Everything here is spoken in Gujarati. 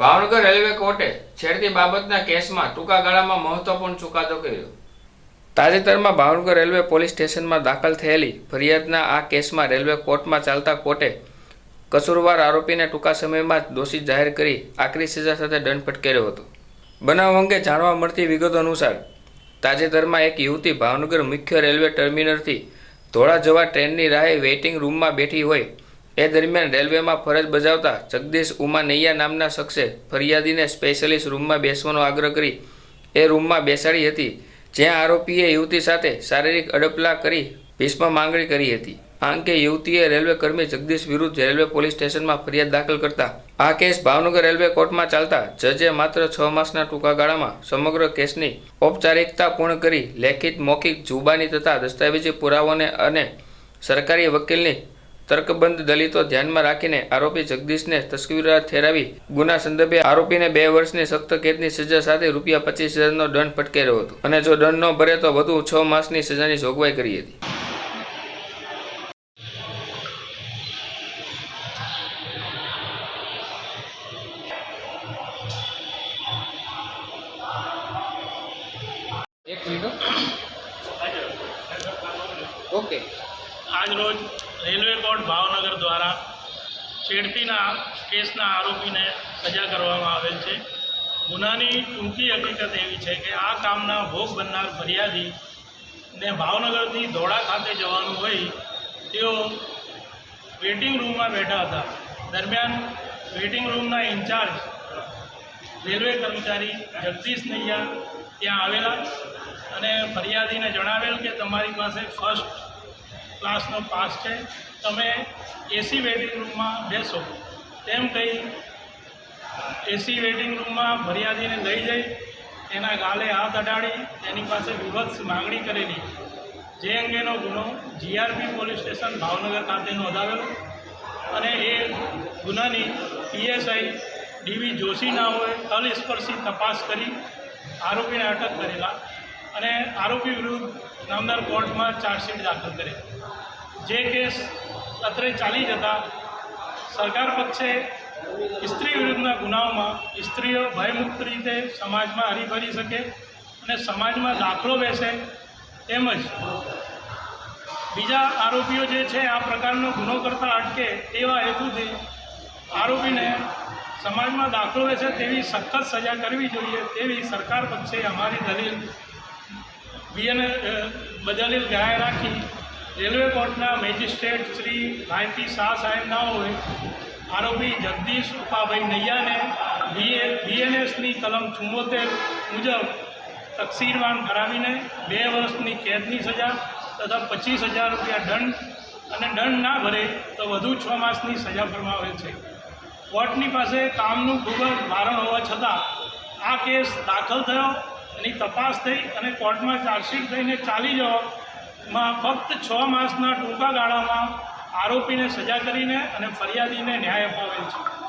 ભાવનગર રેલવે કોર્ટે છેડતી બાબતના કેસમાં ટૂંકા ગાળામાં મહત્વપૂર્ણ ચુકાદો કર્યો. તાજેતરમાં ભાવનગર રેલવે પોલીસ સ્ટેશનમાં દાખલ થયેલી ફરિયાદના આ કેસમાં રેલવે કોર્ટમાં ચાલતા કોર્ટે કસૂરવાર આરોપીને ટૂંકા સમયમાં જ દોષિત જાહેર કરી આકરી સજા સાથે દંડ ફટકાર્યો હતો. બનાવ અંગે જાણવા મળતી વિગતો અનુસાર, તાજેતરમાં એક યુવતી ભાવનગર મુખ્ય રેલવે ટર્મિનલથી ધોળા જવા ટ્રેનની રાહે વેઇટિંગ રૂમમાં બેઠી હોય એ દરમિયાન રેલવેમાં ફરજ બજાવતા જગદીશ ઉમા નૈયા નામના શખ્સે ફરિયાદીને સ્પેશિયલિસ્ટ રૂમમાં બેસવાનો આગ્રહ કરી એ રૂમમાં બેસાડી હતી, જ્યાં આરોપીએ યુવતી સાથે શારીરિક અડપલા કરી ભીષ્મ માંગણી કરી હતી. આ અંગે યુવતીએ રેલવે કર્મી જગદીશ વિરુદ્ધ રેલવે પોલીસ સ્ટેશનમાં ફરિયાદ દાખલ કરતા આ કેસ ભાવનગર રેલવે કોર્ટમાં ચાલતા જજે માત્ર છ માસના ટૂંકા ગાળામાં સમગ્ર કેસની ઔપચારિકતા પૂર્ણ કરી લેખિત મૌખિક જુબાની તથા દસ્તાવેજી પુરાવાને અને સરકારી વકીલની તર્કબંધ દલિતો ધ્યાનમાં રાખીને આરોપી જગદીશને તસ્કીરા ઠેરાવી ગુના સંદર્ભે આરોપીને બે વર્ષની સખ્ત કેદની સજા સાથે રૂપિયા પચીસ હજારનો દંડ ફટકાર્યો હતો. અને જો દંડ ન ભરે તો વધુ છ માસની સજાની જોગવાઈ કરી હતી. એક મિનિટ ઓકે. આજરોજ રેલવે કોર્ટ ભાવનગર દ્વારા છેડતીના કેસના આરોપીને સજા કરવામાં આવેલ છે. ગુનાની ટૂંકી હકીકત એવી છે કે આ કામના ભોગ બનનાર ફરિયાદી ને ભાવનગરથી ધોળા ખાતે જવાનું હોય તેઓ વેઇટિંગ રૂમમાં બેઠા હતા. દરમિયાન વેઇટિંગ રૂમના ઇન્ચાર્જ રેલવે કર્મચારી જગદીશ નૈયા ત્યાં આવેલા અને ફરિયાદીને જણાવેલ કે તમારી પાસે ફર્સ્ટ ક્લાસનો પાસ છે. તમે એસી વેઇટિંગ રૂમમાં બેસો. તેમ કહી એસી વેઇટિંગ રૂમમાં ફરિયાદીને લઈ જઈ. તેના ગાલે હાથ અડાડી એની પાસે વિભત્સ માગણી કરેલી. જે અંગેનો ગુનો જીઆરપી પોલીસ સ્ટેશન ભાવનગર ખાતે નોંધાવેલો અને એ ગુનાની પીએસઆઈ ડીવી જોશી નાઓએ તલસ્પર્શી તપાસ કરી આરોપીને અટક કરેલા. અને આરોપી વિરુદ્ધ નામદાર કોર્ટમાં ચાર્જશીટ દાખલ કરી. જે કેસ અત્રે ચાલી જતા સરકાર પક્ષે સ્ત્રી વિરુદ્ધના ગુનાઓમાં સ્ત્રીઓ ભયમુક્ત રીતે સમાજમાં હરીફરી શકે અને સમાજમાં દાખલો બેસે તેમજ બીજા આરોપીઓ જે છે આ પ્રકારનો ગુનો કરતા અટકે તેવા હેતુથી આરોપીને સમાજમાં દાખલો બેસે તેવી સખત સજા કરવી જોઈએ તેવી સરકાર પક્ષે અમારી દલીલ બીએને બદલીલ ગાય રાખી રેલવે કોર્ટના મેજિસ્ટ્રેટ શ્રી ભાઈપી શાહ સાહેબના હોય, આરોપી જગદીશ ઉપાભાઈ નૈયાને બીએ, બીએનએસની કલમ ચુમ્મોતેર મુજબ તકસીરવાન કરાવીને બે વર્ષની કેદની સજા તથા પચીસ હજાર રૂપિયા દંડ અને દંડ ના ભરે તો વધુ છ માસની સજા ફરમાવે છે. કોર્ટની પાસે કામનું ખૂબ જ ભારણ હોવા છતાં આ કેસ દાખલ થયો એની તપાસ થઈ અને કોર્ટમાં ચાર્જશીટ થઈને ચાલી જવામાં ફક્ત છ માસના ટૂંકા ગાળામાં આરોપીને સજા કરીને અને ફરિયાદીને ન્યાય અપાવેલ છે.